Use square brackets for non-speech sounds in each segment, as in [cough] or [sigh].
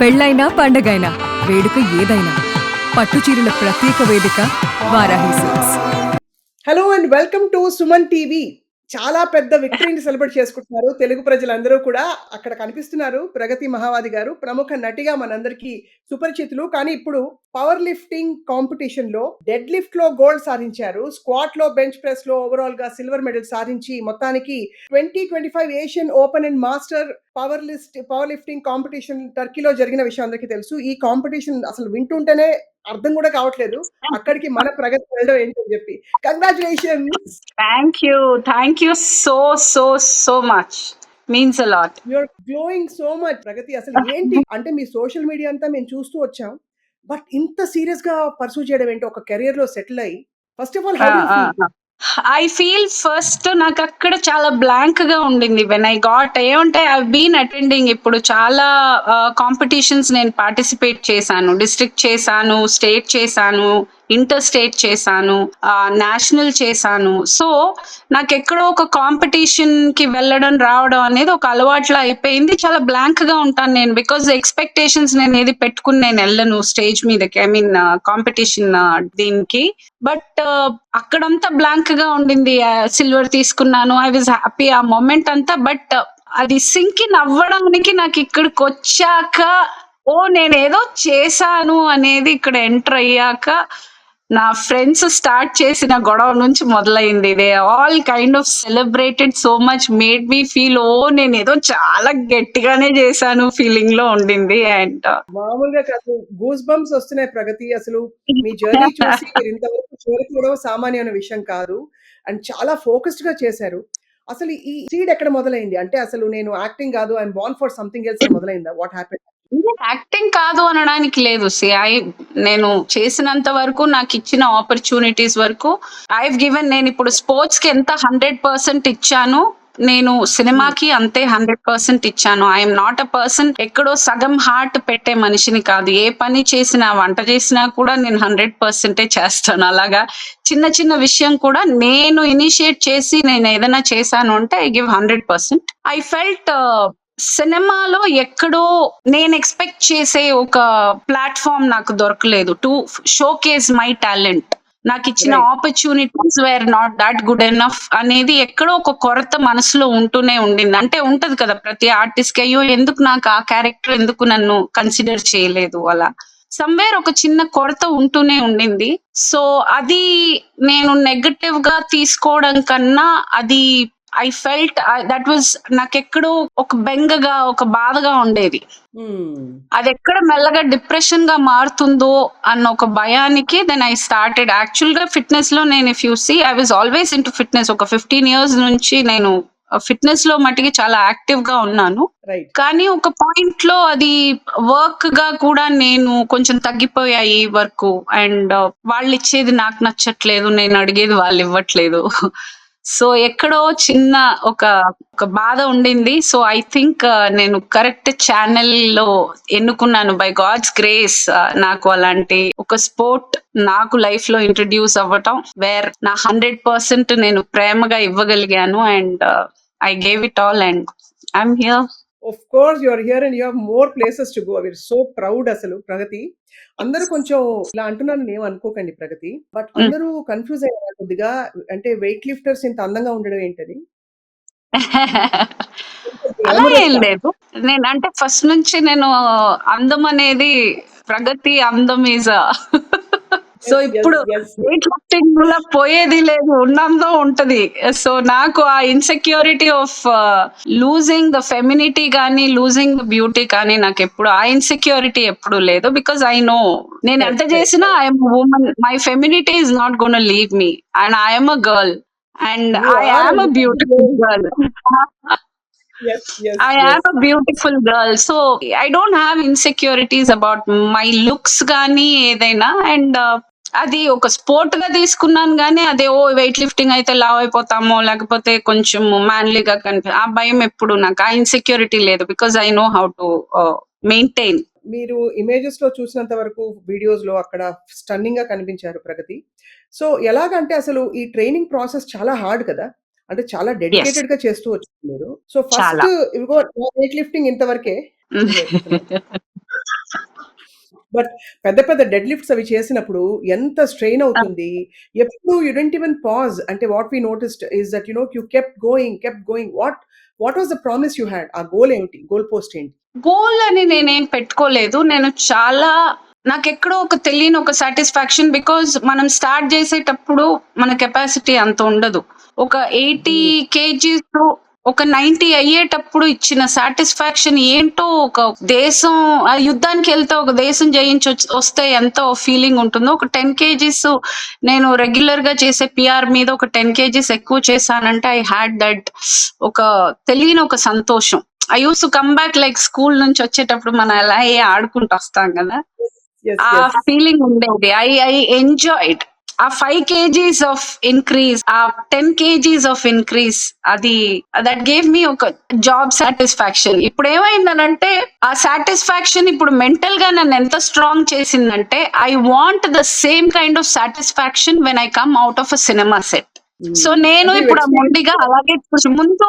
పెళ్ళైనా పండగైనా వేడుక ఏదైనా పట్టు చీరల ప్రత్యేక వేదిక Varahi Silks. Hello and welcome to Suman TV చాలా పెద్ద విక్టరీని సెలబ్రేట్ చేసుకుంటున్నారు తెలుగు ప్రజలందరూ కూడా. అక్కడ కనిపిస్తున్నారు ప్రగతి మహావాది గారు ప్రముఖ నటిగా మనందరికీ సుపరిచితులు. కానీ ఇప్పుడు పవర్ లిఫ్టింగ్ కాంపిటీషన్లో డెడ్ లిఫ్ట్లో గోల్డ్ సాధించారు. స్క్వాట్లో బెంచ్ ప్రెస్లో ఓవరాల్గా సిల్వర్ మెడల్ సాధించి మొత్తానికి twenty twenty five Asian open and master power list power lifting competition టర్కీలో జరిగిన విషయం అందరికీ తెలుసు. ఈ కాంపిటీషన్ అసలు వింటుంటేనే అర్థం కూడా కావట్లేదు. అక్కడికి మన ప్రగతి వెళ్ళడం ఏంటని చెప్పి. Congratulation you. Thank you so, so, so much. Means a lot. You're glowing so much Pragathi. అసలు ఏంటి? అంటే మీ సోషల్ మీడియా అంతా మేము చూస్తూ వచ్చాం. బట్ ఇంత సీరియస్గా పర్సూ చేయడం ఏంటి? ఒక కెరియర్లో సెటిల్ అయ్యి. First of all I feel first నాకు అక్కడ చాలా బ్లాంక్గా ఉండింది. వెన్ ఐ గాట్ ఏమంటే ఐ బీన్ అటెండింగ్ ఇప్పుడు చాలా uh, కాంపిటీషన్స్ నేను పార్టిసిపేట్ చేశాను. డిస్ట్రిక్ట్ చేశాను స్టేట్ చేశాను. ఇంటర్ స్టేట్ చేశాను నేషనల్ చేశాను. సో నాకు ఎక్కడో ఒక కాంపిటీషన్కి వెళ్ళడం రావడం అనేది ఒక అలవాట్లా అయిపోయింది. చాలా బ్లాంక్గా ఉంటాను నేను బికాస్ ఎక్స్పెక్టేషన్స్ నేను ఏది పెట్టుకుని నేను వెళ్ళను స్టేజ్ మీదకి ఐ మీన్ కాంపిటీషన్ దీనికి. బట్ అక్కడంతా బ్లాంక్గా ఉండింది. సిల్వర్ తీసుకున్నాను. ఐ వాజ్ హ్యాపీ ఆ మూమెంట్ అంతా. బట్ అది సింక్ ఇన్ అవ్వడానికి నాకు ఇక్కడికి వచ్చాక ఓ నేను ఏదో చేశాను అనేది ఇక్కడ ఎంటర్ అయ్యాక నా ఫ్రెండ్స్ స్టార్ట్ చేసిన గొడవ నుంచి మొదలైంది. They all kind of celebrated so much made me feel ఓ నేను ఏదో చాలా గట్టిగానే చేశాను ఫీలింగ్లో ఉండింది. అండ్ uh, మామూలుగా కాదు గూస్ బంప్స్ వస్తున్నాయి ప్రగతి. అసలు మీ జర్నీ చూసి మీరు ఇంతవరకు చేరుకోవడం సామాన్యమైన విషయం కాదు. అండ్ చాలా ఫోకస్డ్గా చేశారు. అసలు ఈ సీడ్ ఎక్కడ మొదలైంది? అంటే అసలు నేను యాక్టింగ్ కాదు I'm born for something else మొదలైందా? What happen acting కాదు అనడానికి లేదు. సి ఐ నేను చేసినంత వరకు నాకు ఇచ్చిన ఆపర్చునిటీస్ వరకు ఐ గివెన్ నేను ఇప్పుడు స్పోర్ట్స్కి ఎంత హండ్రెడ్ పర్సెంట్ ఇచ్చాను నేను సినిమాకి అంతే హండ్రెడ్ పర్సెంట్ ఇచ్చాను. ఐఎమ్ నాట్ అ పర్సన్ ఎక్కడో సగం హార్ట్ పెట్టే మనిషిని కాదు. ఏ పని చేసినా వంట చేసినా కూడా నేను హండ్రెడ్ పర్సెంటే చేస్తాను. అలాగా చిన్న చిన్న విషయం కూడా నేను ఇనిషియేట్ చేసి నేను ఏదైనా చేశాను అంటే I give hundred percent. I felt సినిమాలో ఎక్కడో నేను ఎక్స్పెక్ట్ చేసే ఒక ప్లాట్ఫామ్ నాకు దొరకలేదు to showcase my talent. నాకు ఇచ్చిన. Opportunities were not that good enough అనేది ఎక్కడో ఒక కొరత మనసులో ఉంటూనే ఉండింది. అంటే ఉంటది కదా ప్రతి ఆర్టిస్ట్కి అయ్యో ఎందుకు నాకు ఆ క్యారెక్టర్ ఎందుకు నన్ను కన్సిడర్ చేయలేదు? అలా. సమ్వేర్ ఒక చిన్న కొరత ఉంటూనే ఉండింది. సో అది నేను నెగటివ్గా తీసుకోవడం కన్నా అది ఐ ఫెల్ట్ దట్ వాజ్ నాకెక్కడో ఒక బెంగగా ఒక బాధగా ఉండేది. అది ఎక్కడ మెల్లగా డిప్రెషన్గా మారుతుందో అన్న ఒక భయానికి దెన్ ఐ స్టార్టెడ్ యాక్చువల్గా ఫిట్నెస్లో నేను if you see I was always in fitness ఒక ఫిఫ్టీన్ ఇయర్స్ నుంచి నేను ఫిట్నెస్లో మటుకి చాలా యాక్టివ్గా ఉన్నాను. కానీ ఒక పాయింట్లో అది వర్క్గా కూడా నేను కొంచెం తగ్గిపోయాయి వర్క్. అండ్ వాళ్ళు ఇచ్చేది నాకు నచ్చట్లేదు నేను అడిగేది వాళ్ళు ఇవ్వట్లేదు సో ఎక్కడో చిన్న ఒక ఒక బాధ ఉండింది. సో ఐ థింక్ uh, నేను కరెక్ట్ ఛానల్లో ఎన్నుకున్నాను. బై గాడ్స్ గ్రేస్ నాకు అలాంటి ఒక స్పోర్ట్ నాకు లైఫ్లో ఇంట్రడ్యూస్ అవ్వటం వేర్ నా హండ్రెడ్ పర్సెంట్ నేను ప్రేమగా ఇవ్వగలిగాను. And I gave it all and I'm here of course your here and you have more places to go we're so proud అసలు ప్రగతి. అందరూ కొంచెం ఇలా అంటున్నాను ఏం అనుకోకండి ప్రగతి. బట్ అందరూ కన్ఫ్యూజ్ అయ్యారు కొద్దిగా. అంటే వెయిట్ లిఫ్టర్స్ ఇంత అందంగా ఉండడం ఏంటని. [laughs] అలా ఏం లేదు. నేను అంటే ఫస్ట్ నుంచి నేను అందం అనేది ప్రగతి అందం ఈజ్ సో ఇప్పుడు. వెయిట్ లిఫ్టింగ్ వల్ల పోయేది లేదు ఉన్నందో ఉంటది. సో నాకు ఆ insecurity of losing the femininity కానీ లూజింగ్ ద బ్యూటీ కానీ నాకు ఎప్పుడు ఆ ఇన్సెక్యూరిటీ ఎప్పుడు లేదు బికాస్ ఐ నో నేను ఎంత చేసినా I'm woman my femininity is not gone leave me and I'm a girl and I am a beautiful girl Yes, yes, I yes. am a beautiful girl. So I don't have insecurities about my looks కానీ ఏదైనా. And అది ఒక స్పోర్ట్గా తీసుకున్నాను కానీ అదే ఓ weight lifting అయితే లావ్ అయిపోతామో లేకపోతే కొంచెం మ్యాన్లీగా కనిపి ఆ భయం ఎప్పుడు నాకు ఆ ఇన్సెక్యూరిటీ లేదు because I know how to maintain మీరు ఇమేజెస్లో చూసినంత వరకు వీడియోస్లో అక్కడ స్టన్నింగ్గా కనిపించారు ప్రగతి. సో ఎలాగంటే అసలు ఈ ట్రైనింగ్ ప్రాసెస్ చాలా హార్డ్ కదా? అంటే చాలా డెడికేటెడ్గా చేస్తూ వచ్చారు మీరు. సో. ఫస్ట్ ఇదిగో వెయిట్ లిఫ్టింగ్ ఇంతవరకే బట్ పెద్ద పెద్ద డెడ్ లిఫ్ట్స్ అవి చేసినప్పుడు ఎంత స్ట్రెయిన్ అవుతుంది. ఎప్పుడు యూ డిడ్ంట్ ఈవెన్ పాజ్ అంటే what we noticed is that you know you kept going, kept going. What what was the promise you had? ఆ గోల్ ఏంటి? గోల్ పోస్ట్ ఏంటి? గోల్ అని నేనేం పెట్టుకోలేదు. నేను చాలా నాకెక్కడో ఒక తెలియని ఒక సాటిస్ఫాక్షన్ బికాజ్ మనం స్టార్ట్ చేసేటప్పుడు మన కెపాసిటీ అంత ఉండదు. ఒక 80 హ్మ్. కేజీస్ ఒక 90 అయ్యేటప్పుడు ఇచ్చిన సాటిస్ఫాక్షన్ ఏంటో ఒక దేశం ఆ యుద్ధానికెళ్తే ఒక దేశం జయించొచ్ వస్తే ఎంత ఫీలింగ్ ఉంటుందో ఒక 10 కేజీస్ నేను రెగ్యులర్‌గా చేసే పీఆర్ మీద ఒక 10 కేజీస్ ఎక్కువ చేశానంటే ఐ హాడ్ దట్ ఒక తెలియని ఒక సంతోషం. I to come back like school నుంచి వచ్చేటప్పుడు మనం అలాగే ఆడుకుంటూ వస్తాం కదా! యెస్. ఆ యెస్. ఫీలింగ్ ఉండేది. I I enjoyed. Ah 5 kgs of increase ah 10 kgs of increase అది దట్ గేవ్ మీ ఒక జాబ్ సాటిస్ఫాక్షన్. ఇప్పుడు ఏమైందనంటే ఆ సాటిస్ఫాక్షన్ ఇప్పుడు మెంటల్‌గా నన్ను ఎంత స్ట్రాంగ్ చేసిందంటే I want the same kind of satisfaction when I come out of a cinema set. So. నేను ఇప్పుడు మొండిగా అలాగే ముందు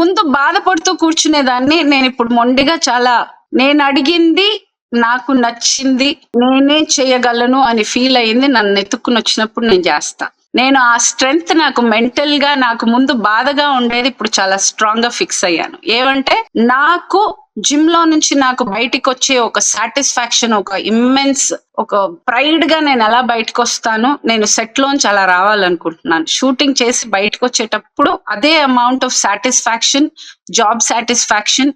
ముందు బాధపడుతూ కూర్చునేదాన్ని. నేనిప్పుడు మొండిగా చాలా నేను అడిగింది నాకు నచ్చింది. నేనే చేయగలను అని ఫీల్ అయింది. నన్ను ఎతుక్కుని వచ్చినప్పుడు నేను చేస్తా. నేను ఆ స్ట్రెంగ్త్ నాకు మెంటల్గా నాకు ముందు బాధగా ఉండేది. ఇప్పుడు చాలా స్ట్రాంగ్గా ఫిక్స్ అయ్యాను. ఏమంటే నాకు జిమ్లో నుంచి నాకు బయటికి వచ్చే ఒక సాటిస్ఫాక్షన్ ఒక ఇమ్మెన్స్ ఒక ప్రైడ్గా నేను ఎలా బయటకొస్తానో నేను సెట్ లోంచి అలా రావాలనుకుంటున్నాను. షూటింగ్ చేసి బయటకొచ్చేటప్పుడు అదే amount of satisfaction, job satisfaction,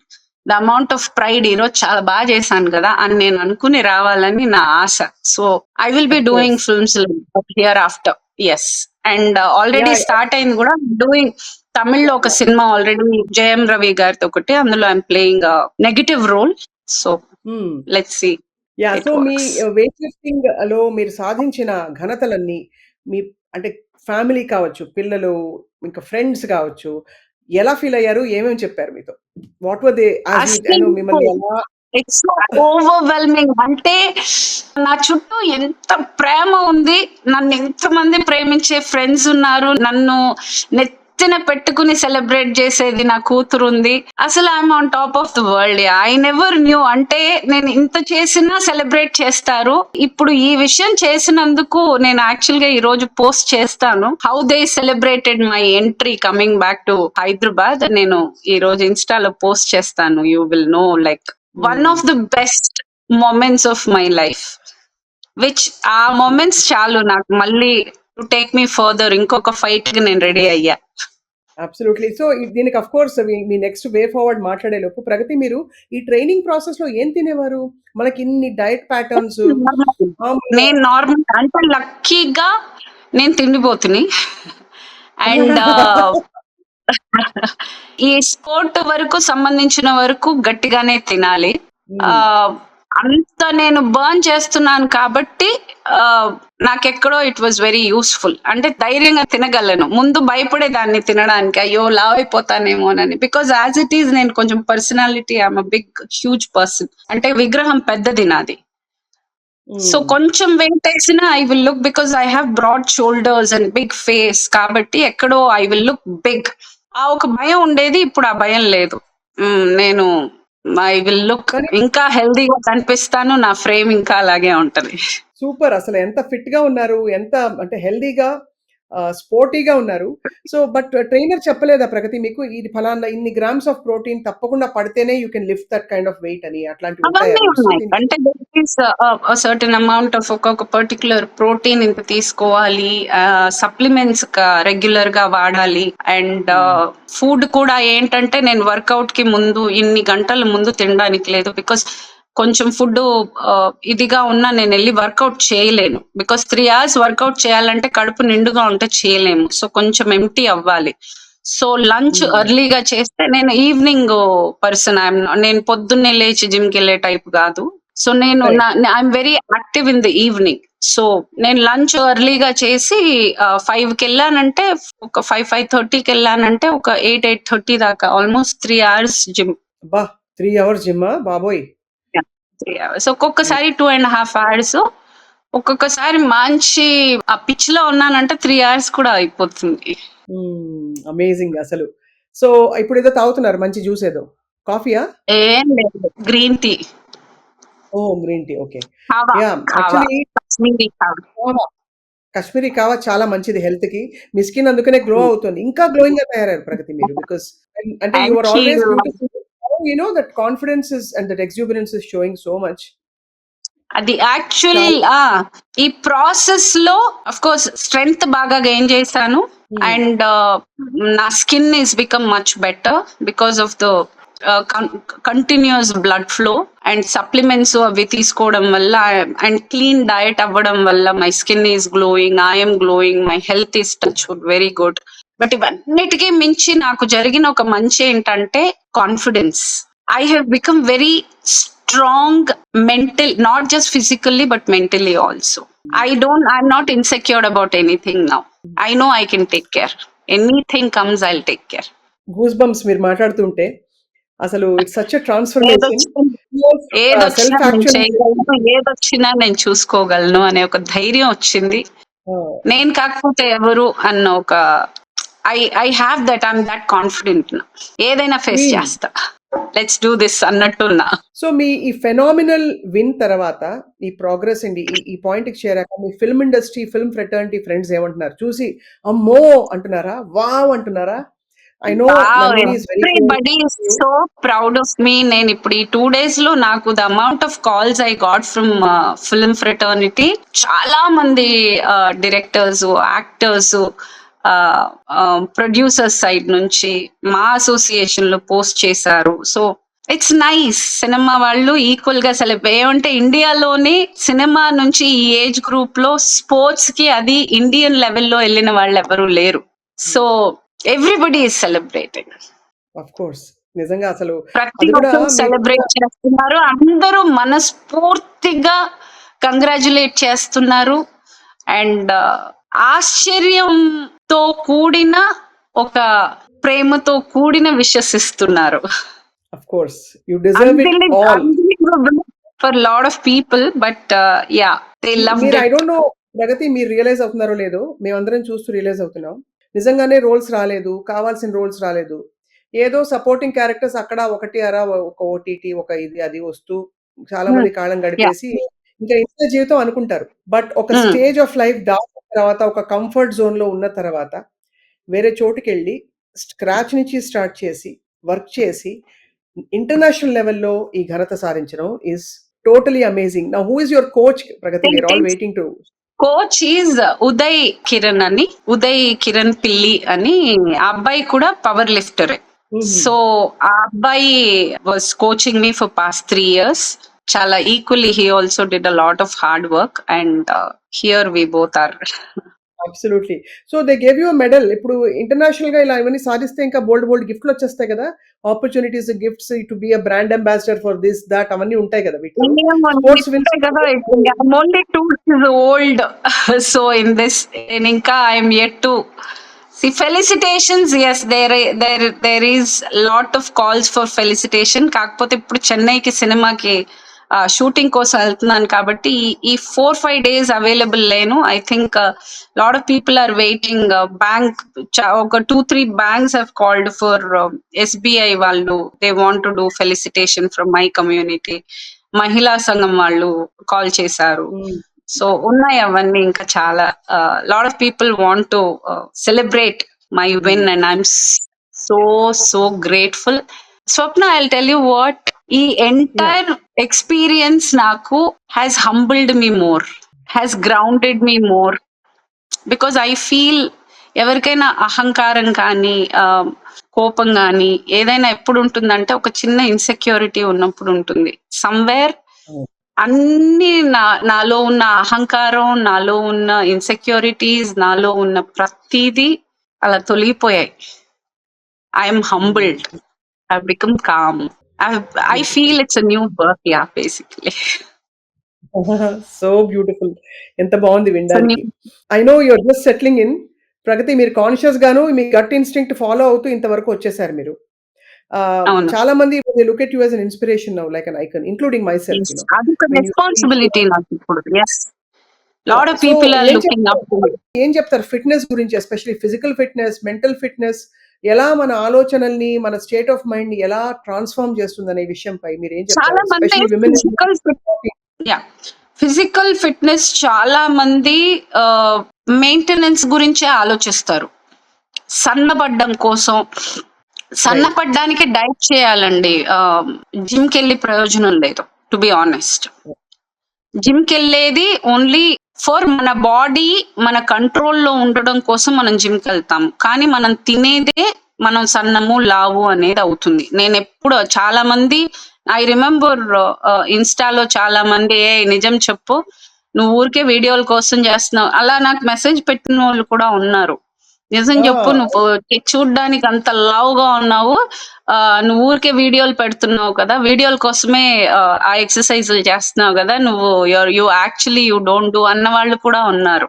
the amount of pride ఈరోజు చాలా బా చేశాను కదా! అని నేను అనుకుని రావాలని నా ఆశ. So I will be doing. Films hereafter. Yes. And already! Start అయింది కూడా డూయింగ్ తమిళ్‌లో ఒక సినిమా ఆల్రెడీ జయం రవి గారితో ఒకటి. అందులో I am playing negative role. So. Let's see! It so me. Weight లిఫ్టింగ్‌లో మీరు సాధించిన ఘనతలన్నీ మీ అంటే ఫ్యామిలీ కావచ్చు, పిల్లలు, ఇంకా ఫ్రెండ్స్ కావచ్చు, ఎలా ఫీల్ అయ్యారు? ఏమేమి చెప్పారు మీతో? వాట్ వర్ దే మిమ్మల్ని ఎలా ఇట్స్ ఓవర్‌వెల్మింగ్ అంటే నా చుట్టూ ఎంత ప్రేమ ఉంది. నన్ను ఎంతమంది ప్రేమించే ఫ్రెండ్స్ ఉన్నారు. నన్ను నెత్తిన పెట్టుకుని సెలబ్రేట్ చేసేది నా కూతురుంది. అసలు I'm on top of the world. I never knew అంటే నేను ఇంత చేసినా సెలబ్రేట్ చేస్తారు. ఇప్పుడు ఈ విషయం చేసినందుకు నేను ఆక్చువల్గా ఈ రోజు పోస్ట్ చేస్తాను. How they celebrated my entry coming back to Hyderabad. నేను ఈరోజు ఇన్‌స్టాలో పోస్ట్ చేస్తాను. You will know like one of the best moments of my life. Which ఆ మొమెంట్స్ చాలు నాకు మళ్ళీ టు టేక్ మీ ఫర్దర్ ఇంకొక ఫైట్‌కి నేను రెడీ అయ్యా. అబ్సల్యూట్‌లీ. సో దీనికి ఆఫ్ కోర్స్ మీ నెక్స్ట్ వే ఫార్వర్డ్ మాట్లాడేలోపు ప్రగతి మీరు ఈ ట్రైనింగ్ ప్రాసెస్‌లో ఏం తినేవారు? మనకి ఇన్ని డైట్ ప్యాటర్న్స్ [laughs] నేను నార్మల్ అంటే లక్కీగా నేను తిండిపోతుని. అండ్ [laughs] ఈ స్పోర్ట్ వరకు సంబంధించిన వరకు గట్టిగానే తినాలి. అంత నేను బర్న్ చేస్తున్నాను కాబట్టి నాకెక్కడో ఇట్ వాస్ వెరీ యూజ్‌ఫుల్. అంటే ధైర్యంగా తినగలను. ముందు భయపడేదాన్ని తినడానికి. అయ్యో! లావైపోతానేమోనని. బికాజ్ యాస్ ఇట్ ఈస్ నేను కొంచెం personality I am a big huge person. అంటే విగ్రహం పెద్దది నాది. So hmm. కొంచెం వెయిట్ ఏసినా I will look because I have broad shoulders and big face కాబట్టి ఎక్కడో ఐ విల్ లుక్ బిగ్. ఆ ఒక భయం ఉండేది. ఇప్పుడు ఆ భయం లేదు. హ్మ్. నేను ఐ విల్ లుక్ ఇంకా హెల్తీగా కనిపిస్తాను. నా ఫ్రేమ్ ఇంకా అలాగే ఉంటది. సూపర్. అసలు ఎంత ఫిట్‌గా ఉన్నారు. ఎంత అంటే హెల్తీగా ఆహ్, స్పోర్టీగా ఉన్నారు. సో బట్ ట్రైనర్ చెప్పలేదా ప్రగతి మీకు? ఇది ఫలానా ఇన్ని గ్రామ్స్ ఆఫ్ ప్రోటీన్ తప్పకుండా పడితేనే you can lift that kind of weight అని. దీనికి? అంటే సర్టెన్ అమౌంట్ ఆఫ్ ఒక్కొక్క పర్టిక్యులర్ ప్రోటీన్ ఇంత తీసుకోవాలి. సప్లిమెంట్స్ క రెగ్యులర్‌గా వాడాలి. అండ్. ఫుడ్ కూడా ఏంటంటే నేను వర్కౌట్‌కి ముందు ఇన్ని గంటల ముందు తినడానికి లేదు. బికాజ్ కొంచెం ఆహ్, ఇదిగా ఉన్నా నేనెళ్ళి వర్కౌట్ చేయలేను. బికాజ్ 3 అవర్స్ వర్కౌట్ చేయాలంటే కడుపు నిండుగా ఉంటే చేయలేము. సో కొంచెం ఎంప్టీ అవ్వాలి. So lunch. ఎర్లీగా చేస్తే నేను ఈవినింగ్ పర్సన్ నేను పొద్దున్నే లేచి జిమ్‌కెళ్ళే టైప్ కాదు. సో నేను I'm very active in the evening. So నేను లంచ్ ఎర్లీగా చేసి ఆహ్, 5కెళ్ళానంటే ఒక 5, 5:30కెళ్ళానంటే ఒక 8, 8:30 దాకా ఆల్‌మోస్ట్ 3 అవర్స్ జిమ్. అబ్బా! 3 అవర్స్ జిమ్మా? బాబోయ్! 3 అవర్స్. ఒక్కొక్కసారి 2 ½ అవర్స్. ఒక్కొక్కసారి మంచి ఆ పిచ్‌లో ఉన్నానంటే 3 అవర్స్ కూడా అయిపోతుంది. అమేజింగ్ అసలు. సో ఇప్పుడేదో తాగుతున్నారు మంచి జ్యూస్ ఏదో. కాఫీయా? ఏం లేదు. Green tea. Oh! Green tea. Okay. Kashmiri kahwa. చాలా మంచిది హెల్త్‌కి. మీ స్కిన్ అందుకనే గ్లో హ్మ్. అవుతుంది. ఇంకా గ్లోయింగ్‌గా తయారయ్యారు ప్రగతి మీరు. [laughs] బికాస్ అంటే you are thank always you. Know that confidence is and that exuberance is showing so much. అది యాక్చువల్ చాలా ఆ! ఈ ప్రాసెస్‌లో ఆఫ్‌కోర్స్ స్ట్రెంగ్త్ బాగా గెయిన్ చేశాను. అండ్ నా skin is become much better because of the continuous blood flow and supplements అవి తీసుకోవడం వల్ల అండ్ క్లీన్ డయట్ అవ్వడం వల్ల my skin is glowing. I glowing. My health is touch very good. But ఇవన్నిటికి మించి నాకు జరిగిన ఒక మంచి ఏంటంటే confidence. I have become very strong mental not just physically but mentally also. I don't I'm not insecured about anything now. I know I can take care. Anything comes I take care. Goose bumps మీరు మాట్లాడుతుంటే అసలు it's such transformation. ఏదొచ్చినా నేను చూసుకోగలను అనే ఒక ధైర్యం వచ్చింది. నేను కాకపోతే ఎవరు అన్న ఒక I I have that I am that confident. ఏదైనా ఫేస్ హ్మ్. చేస్తా. లెట్స్ డూ దిస్ అన్నట్టున్నా. సో మీ ఈ ఫెనామినల్ విన్ తర్వాత ఈ ప్రోగ్రెస్ అండి ఈ ఈ పాయింట్‌కి చేరాక మీ film industry, film fraternity friends ఏమంటున్నారు? చూసి అమ్మో! అంటున్నారా? వావ్! అంటున్నారా? I know everybody too. So proud of me. నేను ఇప్పుడు ఈ 2 డేస్‌లో నాకు the amount of calls I got from film fraternity చాలా మంది డైరెక్టర్స్, యాక్టర్స్ ప్రొడ్యూసర్స్ సైడ్ నుంచి మా అసోసియేషన్‌లో పోస్ట్ చేశారు. So it's nice. సినిమా వాళ్ళు ఈక్వల్‌గా సెలబ్ ఏమంటే ఇండియాలోనే సినిమా నుంచి ఈ ఏజ్ గ్రూప్‌లో స్పోర్ట్స్‌కి అది ఇండియన్ లెవెల్‌లో ఎళ్ళిన వాళ్ళెవరు లేరు. So everybody is celebrating. Of course. నిజంగా అసలు ప్రతి ఒక్కరు సెలబ్రేట్ చేస్తున్నారు. అందరూ మనస్ఫూర్తిగా కంగ్రాచ్యులేట్ చేస్తున్నారు. అండ్ ఆశ్చర్యంతో కూడిన ఒక ప్రేమతో కూడిన విషెస్ ఇస్తున్నారు. Of course. You deserve it all. of people but uh, yeah they loved మీరు ఐ. డోంట్ నో ప్రగతి మీరు రియలైజ్ అవుతున్నారో లేదో మేమందరం చూస్తూ రియలైజ్ అవుతున్నాం. నిజంగానే రోల్స్ రాలేదు. కావాల్సిన రోల్స్ రాలేదు. ఏదో సపోర్టింగ్ క్యారెక్టర్స్ అక్కడ ఒకటి అరా ఒక ఓటీటీ ఒక ఇది అది వస్తూ చాలా. మంది కాలం. గడిపేసి ఇంకా ఇంతే జీవితం అనుకుంటారు. బట్ ఒక. స్టేజ్ ఆఫ్ లైఫ్ దాటిన తర్వాత ఒక కంఫర్ట్ జోన్‌లో ఉన్న తర్వాత వేరే చోటుకెళ్ళి స్క్రాచ్ నుంచి స్టార్ట్ చేసి వర్క్ చేసి ఇంటర్నేషనల్ లెవెల్‌లో ఈ ఘనత సాధించడం is totally amazing. Now who is your coach Pragathi? All. Waiting to coach is Uday Kiran అని ఉదయ్ కిరణ్ పిల్లి అని. ఆ అబ్బాయి కూడా పవర్ లిఫ్టర్. సో ఆ అబ్బాయి was coaching me for past three years చాలా equally he also did a lot of hard work and here we both are absolutely. So they gave you medal. ఇప్పుడు ఇంటర్నేషనల్‌గా ఇలా ఇవన్నీ సాధిస్తే ఇంకా బోలెడు బోలెడు గిఫ్ట్‌లు వచ్చేస్తాయి కదా! Opportunities, gifts to be a brand ambassador for this, thought అవన్నీ ఉంటాయి కదా. Sports wins old so in this నేను ఇంకా I'm yet to see felicitations yes there there there is lot of calls for felicitation కాకపోతే ఇప్పుడు చెన్నైకి సినిమాకి shooting కోసం వెళ్తున్నాను కాబట్టి ఈ- ఫోర్ ఫైవ్ డేస్ అవైలబుల్ లేను. I think lot of people are waiting bank ఒక two three banks have called for SBI వాళ్ళు they want to do felicitation from my community మహిళా సంఘం వాళ్ళు కాల్ చేశారు. సో ఉన్నాయి అవన్నీ ఇంకా చాలా. Lot of people want to celebrate my win and I'm so so grateful Swapna I tell you what ఈ ఎంటైర్ ఎక్స్పీరియన్స్ నాకు has humbled me more has grounded me more because I feel ఎవరికైనా అహంకారం కానీ కోపం కానీ ఏదైనా ఎప్పుడు ఉంటుందంటే ఒక చిన్న ఇన్సెక్యూరిటీ ఉన్నప్పుడు ఉంటుంది. సమ్వేర్ అవును. అన్ని నా నాలో ఉన్న అహంకారం నాలో ఉన్న ఇన్సెక్యూరిటీస్ నాలో ఉన్న ప్రతిదీ అలా తొలగిపోయాయి. I'm humbled I become calm I feel it's a new birth yeah basically so beautiful. ఎంత బావుంది వినడానికి. I know you are just settling in. Pragathi మీరు కాన్షియస్ గాను మీ గట్ ఇన్‌స్టింక్ట్ ఫాలో అవుతూ ఇంతవరకు వచ్చేసారు మీరు. చాలా మంది look at you inspiration now like an icon including myself responsibility నాకు ఇప్పుడు సో పీపుల్ ఆర్ ఏం లుకింగ్ అప్ చెప్తారు? ఏం చెప్తారు ఫిట్‌నెస్ గురించి especially physical fitness, mental fitness ఎలా మన ఆలోచనల్ని, మన స్టేట్ ఆఫ్ మైండ్‌ని ఎలా ట్రాన్స్‌ఫార్మ్ చేస్తుందనే విషయంపై మీరేం చాలా చెప్తారు? ఫిజికల్ ఫిట్‌నెస్ చాలా మంది మెయింటెనెన్స్ గురించే ఆలోచిస్తారు. సన్నబడ్డం కోసం సన్నపడ్డానికి డైట్ చేయాలండి. ఆహ్, జిమ్‌కెళ్ళి ప్రయోజనం లేదు. To be honest. జిమ్‌కెళ్ళేది only for మన బాడీ మన కంట్రోల్‌లో ఉండడం కోసం మనం జిమ్‌కెళ్తాం. కానీ మనం తినేదే మనం సన్నము, లావు అనేది అవుతుంది. నేను ఎప్పుడు చాలా మంది ఐ రిమెంబర్ ఇన్‌స్టాలో చాలా మంది ఏ నిజం చెప్పు. నువ్వు ఊరికే వీడియోల కోసం చేస్తున్నావు." అలా నాకు మెసేజ్ పెట్టిన వాళ్ళు కూడా ఉన్నారు. నిజం! చెప్పు నువ్వు చూడ్డానికి అంత లావుగా ఉన్నావు. ఆహ్, నువ్వు ఊరికే వీడియోలు పెడుతున్నావు కదా! వీడియోల కోసమే ఆ ఎక్సర్‌సైజులు చేస్తున్నావు గదా! నువ్వు you actually you don't do అన్న వాళ్ళు కూడా ఉన్నారు.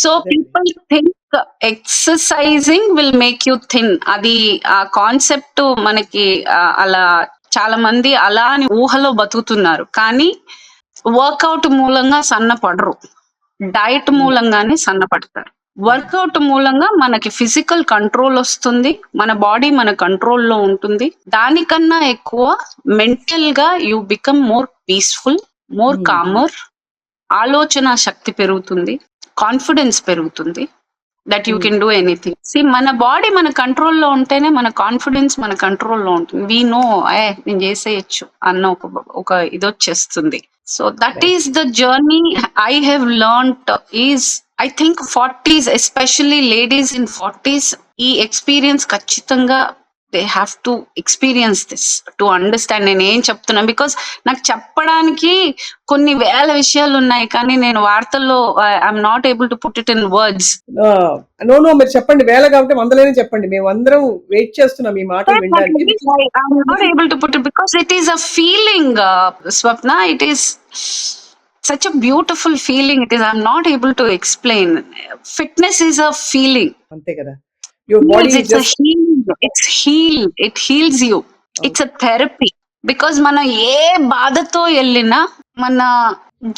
So. People think exercising will make you thin. అది ఆ కాన్సెప్ట్ మనకి అలా చాలా మంది అలా అని ఊహలో బతుకుతున్నారు. కానీ వర్కౌట్ మూలంగా సన్నపడరు. డైట్. మూలంగానే సన్నపడతారు. వర్కౌట్ మూలంగా మనకి ఫిజికల్ కంట్రోల్ ఒస్తుంది. మన బాడీ మన కంట్రోల్‌లో ఉంటుంది. దానికన్నా ఎక్కువ మెంటల్‌గా you become more peaceful, more hmm. Calmer. ఆలోచన శక్తి పెరుగుతుంది. కాన్ఫిడెన్స్ పెరుగుతుంది. That you hmm. Can do anything. See మన బాడీ మన కంట్రోల్‌లో ఉంటేనే మన కాన్ఫిడెన్స్ మన కంట్రోల్‌లో ఉంటుంది. వి నో ఏహ్! నేను చేసేయొచ్చు అన్న ఒక ఒక ఇదొచ్చేస్తుంది. So, that. Is the journey I have learned is I think 40స్ especially ladies in 40స్ ఈ ఎక్స్‌పీరియన్స్ ఖచ్చితంగా they have to experience this to understand నేనేం చెప్తున్నా. బికాజ్ నాకు చెప్పడానికి కొన్ని వేల విషయాలున్నాయి. కానీ నేను వార్తల్లో I am not able to put it in words. No, no మీరు చెప్పండి. వేల కాబట్టి వందలైనా చెప్పండి. మేమందరం వెయిట్ చేస్తున్నాం ఈ మాటలు వినడానికి. I am not able to put it because it is a feeling, uh, Swapna. Such a beautiful feeling. It is. I'm not able to explain. Fitness is a feeling. అంతే కదా! Body Heals. Is It's a just heal. It's heal. It heals you. It's a therapy. Because మనం ఏ బాధతో వెళ్ళినా మన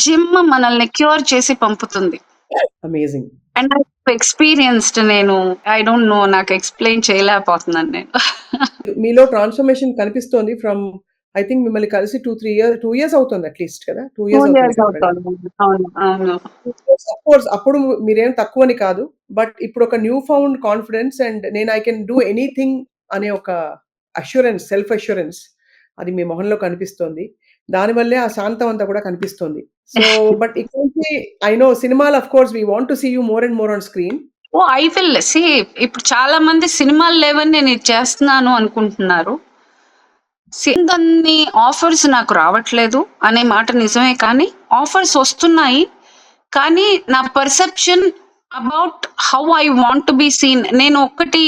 gym మనల్ని cure చేసి పంపుతుంది. అమేజింగ్. అండ్ ఎక్స్‌పీరియన్స్డ్ నేను ఐ డోంట్ నో నాకు ఎక్స్‌ప్లెయిన్ చేయలేకపోతున్నాను నేను. మీలో ట్రాన్స్‌ఫర్మేషన్ కనిపిస్తోంది ఫ్రమ్ ఐ థింక్ మిమ్మల్ని కలిసి 2, 3 ఇయర్ 2 ఇయర్స్ అవుతుంది అట్‌లీస్ట్ కదా! 2 2 ఇయర్స్ ఇయర్స్. ఆఫ్ కోర్స్ అప్పుడు మీరేం తక్కువని కాదు. బట్ ఇప్పుడు ఒక న్యూ ఫౌండ్ కాన్ఫిడెన్స్ అండ్ నేను ఐ కెన్ డూ ఎనీథింగ్ అనే ఒక అష్యూరెన్స్, సెల్ఫ్ అష్యూరెన్స్ అది మీ మొహంలో కనిపిస్తోంది. దానివల్లే ఆ శాంతం అంతా కూడా కనిపిస్తోంది. సో, బట్ ఇక్కడి నుంచి ఐ నో సినిమాలు of course we want to see you more and more on screen. Oh! I will see ఇప్పుడు చాలా మంది సినిమాలు లేవని నేను ఇది చేస్తున్నాను అనుకుంటున్నారు. సింగన్ని ఆఫర్స్ నాకు రావట్లేదు అనే మాట నిజమే కానీ ఆఫర్స్ వస్తున్నాయి. కానీ నా perception about how I want be seen నేను ఒక్కటి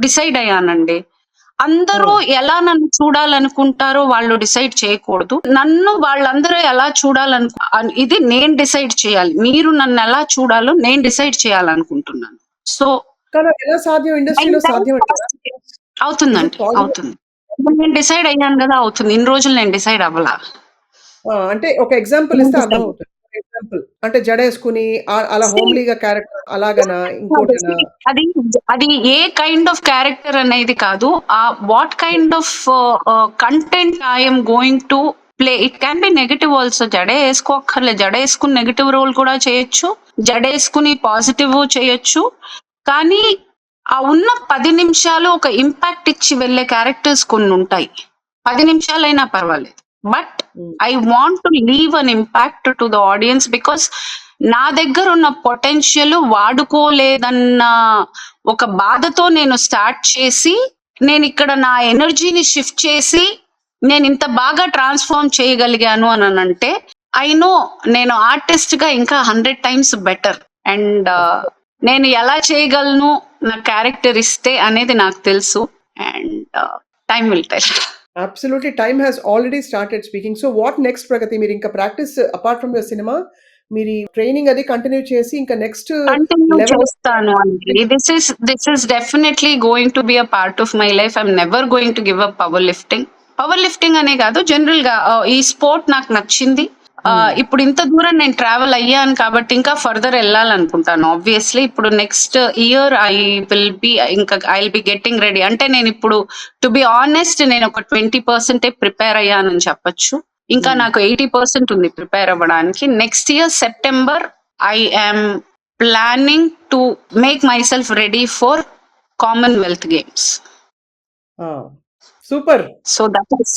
డిసైడ్ అయ్యానండి. అందరూ! ఎలా నన్ను చూడాలనుకుంటారో వాళ్ళు డిసైడ్ చేయకూడదు. నన్ను వాళ్ళందరూ ఎలా చూడాలనుకు అన్ ఇది నేను డిసైడ్ చేయాలి. మీరు నన్నెలా చూడాలో నేను డిసైడ్ చేయాలనుకుంటున్నాను. సో ఎలా అవుతుందండి. అవుతుంది. నేను డిసైడ్ అయ్యాను గదా! అవుతుంది. ఇన్ని రోజులు నేను డిసైడ్ అవ్వలా. ఆ! అంటే ఒక ఎగ్జాంపుల్ ఇస్తే అర్థమవుతుంది. ఫర్ ఎగ్జాంపుల్ అంటే జడేసుకొని అలా హోమ్లీగా క్యారెక్టర్ అలాగనా? ఇంకోటనా? అది అది ఏ కైండ్ ఆఫ్ క్యారెక్టర్ అనేది కాదు. ఆహ్, what kind of content I am going to play. It can be negative also. జడ ఏసుకోక్కర్లేదు. జడ ఏసుకొని నెగెటివ్ రోల్ కూడా చేయొచ్చు. జడేసుకొని పాజిటివ్ చేయొచ్చు. కానీ ఆ ఉన్న 10 నిమిషాలు ఒక ఇంపాక్ట్ ఇచ్చి వెళ్ళే క్యారెక్టర్స్ కొన్నుంటాయి. 10 నిమిషాలైనా పర్వాలేదు. But. I want to leave an impact to the audience because నా దగ్గరున్న పొటెన్షియల్ వాడుకోలేదన్న ఒక బాధతో నేను స్టార్ట్ చేసి నేనిక్కడ నా ఎనర్జీని షిఫ్ట్ చేసి నేనింత బాగా ట్రాన్స్‌ఫార్మ్ చేయగలిగాను అననంటే ఐ నో నేను ఆర్టిస్ట్‌గా ఇంకా 100 టైమ్స్ బెటర్. అండ్. నేను ఎలా చేయగలను నా క్యారెక్టర్ ఇస్తే అనేది నాకు తెలుసు. And time will tell. Absolutely time has already started speaking. So what next Pragathi? మీరు ఇంకా practice apart from your cinema మీరు ట్రైనింగ్ అది కంటిన్యూ చేసి ఇంకా నెక్స్ట్ కంటిన్యూ లెవెల్ చేస్తాను అండి. This is this is definitely going to be a part of my life. I'm never going to give up power lifting. Power lifting అనే కాదు జనరల్‌గా ఆహ్, ఈ స్పోర్ట్ నాకు నచ్చింది. ఆ, ఇప్పుడు ఇంత దూరం నేను ట్రావెల్ అయ్యాను కాబట్టి ఇంకా ఫర్దర్ వెళ్ళాలనుకుంటాను. ఆబ్వియస్లీ ఇప్పుడు next year I will be ఇంకా I will be getting ready అంటే నేను ఇప్పుడు టు బి ఆనెస్ట్ నేను ఒక ట్వంటీ పర్సెంటే ప్రిపేర్ అయ్యానని చెప్పొచ్చు. ఇంకా నాకు ఎయిటీ పర్సెంట్ ఉంది ప్రిపేర్ అవ్వడానికి. Next year September I am planning to make my self ready for Commonwealth Games super so that is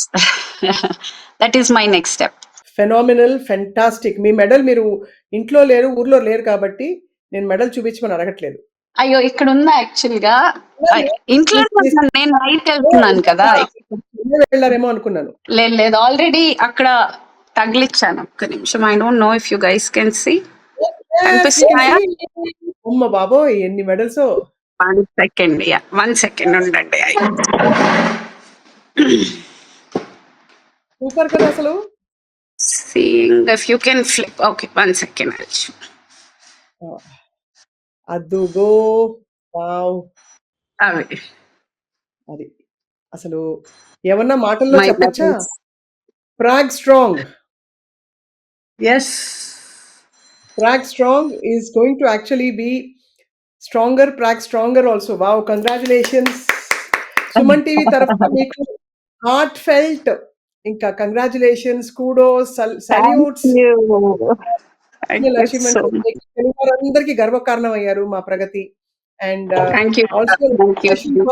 that is my next step phenomenal fantastic. మీ medal మీరు ఇంట్లో లేరు ఊర్లో లేరు కాబట్టి నేను మెడల్ చూపించమని అడగట్లేదు. అయ్యో ఇక్కడ ఉందా యాక్చువల్గా ఇంట్లో. నేను నైట్ వెళ్తున్నాను కదా. వెళ్ళారేమో అనుకున్నాను. లేదు లేదు. ఆల్రెడీ అక్కడ తగిలిచ్చాను. ఒక్క నిమిషం. I don't know if you guys can see కనిపిస్తున్నాయా? అమ్మ బాబోయ్ ఎన్ని medals? One second one second ఉండండి. సూపర్ కదా అసలు. Seeing if you can flip okay one second అద్దుగో wow అవి అది అసలు ఏమన్నా మాటల్లో My చెప్పచ్చా medals. Prag strong yes Prag strong is going to actually be stronger Prag stronger also wow congratulations Suman TV తరఫున మీకు హార్ట్ ఫెల్ట్ ఇంకా congratulations kudos salutes Telugu వారందరికీ గర్వకారణం అయ్యారు మా Pragathi and thank you also thank you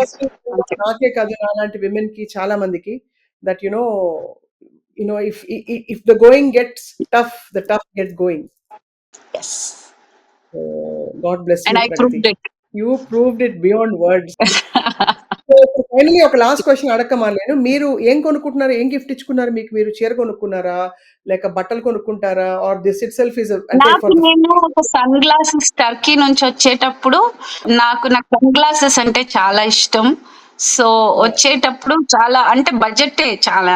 నాకే కాదు నాలాంటి విమెన్కి చాలా మందికి that you know you know if if the going gets tough the tough gets going yes God bless and I proved it you proved it beyond words finally ఒక last question అడగమాలేను మీరు ఏం కొనుక్కుంటున్నారు? ఏం గిఫ్ట్ ఇచ్చుకున్నారు మీకు? మీరు చీర కొనుక్కున్నారా? లేక బట్టలు కొనుక్కుంటారా? Or this it self is నేను ఒక సన్ గ్లాసెస్ టర్కీ నుంచి వచ్చేటప్పుడు నాకు నాకు సన్ గ్లాసెస్ అంటే చాలా ఇష్టం. సో వచ్చేటప్పుడు చాలా అంటే బడ్జెటే చాలా.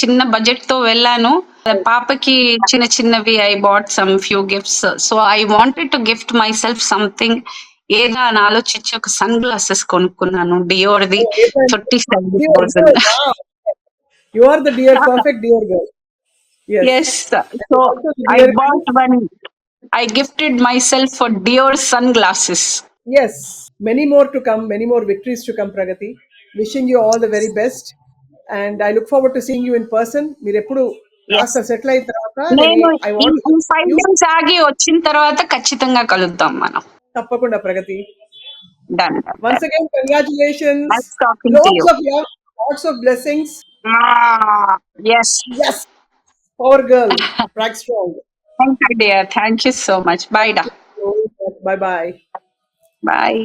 చిన్న బడ్జెట్తో వెళ్ళాను. పాపకి చిన్న చిన్నవి I bought some few gifts so I wanted to gift myself something ఏదో అని ఆలోచించి ఒక సన్ గ్లాసెస్ కొనుక్కున్నాను. డియోర్ది the seven I gifted myself for Dior sunglasses yes many more to come many more victories to come Pragati wishing you all the very best and I look forward to seeing you in person మీరు ఎప్పుడు settle అయిన తర్వాత వచ్చిన తర్వాత ఖచ్చితంగా కలుద్దాం మనం. తప్పకుండా Pragati done once again congratulations Nice talking to you. lots of love lots of blessings yes yes power girl [laughs] prag strong thank you dear thank you so much bye డా bye bye బాయ్